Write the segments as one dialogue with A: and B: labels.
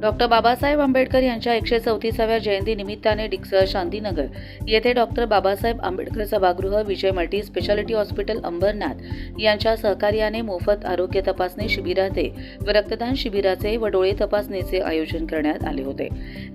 A: Doctor Babasaheb Ambedkar यांच्या एकशे चौतीसाव्या जयंती निमित्ताने डिक्सळ शांतीनगर येथे डॉक्टर बाबासाहेब आंबेडकर सभागृह Vijay multi speciality hospital Ambernath यांच्या सहकार्याने मोफत आरोग्य तपासणी शिबिराचे व रक्तदान शिबिराचे व डोळे तपासणीचे आयोजन करण्यात आले होते.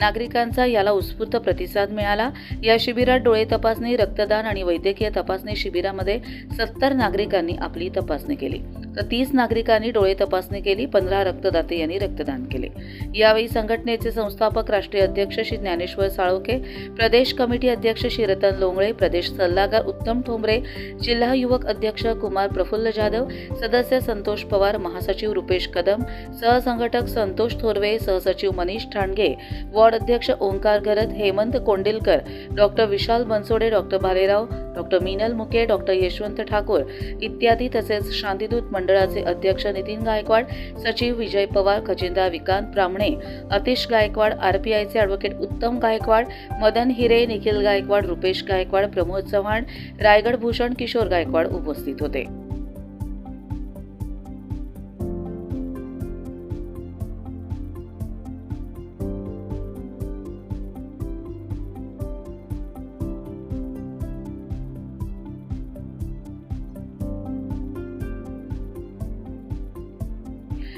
A: नागरिकांचा याला उत्स्फूर्त प्रतिसाद मिळाला. या शिबिरात डोळे तपासणी रक्तदान आणि वैद्यकीय तपासणी शिबिरामध्ये सत्तर नागरिकांनी आपली तपासणी केली. तर तीस नागरिकांनी डोळे तपासणी केली पंधरा रक्तदाते यांनी रक्तदान केले. यावेळी संघटनेचे संस्थापक राष्ट्रीय अध्यक्ष श्री ज्ञानेश्वर साळोखे प्रदेश कमिटी अध्यक्ष श्री रतन लोंगळे प्रदेश सल्लागार उत्तम ठोंबरे जिल्हा युवक अध्यक्ष कुमार प्रफुल्ल जाधव सदस्य संतोष पवार महासचिव रुपेश कदम सहसंघटक संतोष थोरवे सहसचिव मनीष ठाणगे वॉर्ड अध्यक्ष Omkar Garat Hemant Kondelkar doctor Vishal Bansode doctor Bhalerao doctor Minal Muke doctor Yashwant Thakur इत्यादी तसेच शांतिदूत मंडळाचे अध्यक्ष नितीन गायकवाड सचिव विजय पवार खजिनदार विकांत प्रामणे अतिश गायकवाड आरपीआयचे ॲडव्होकेट उत्तम गायकवाड मदन हिरे निखिल गायकवाड रुपेश गायकवाड प्रमोद चव्हाण रायगड भूषण किशोर गायकवाड उपस्थित होते.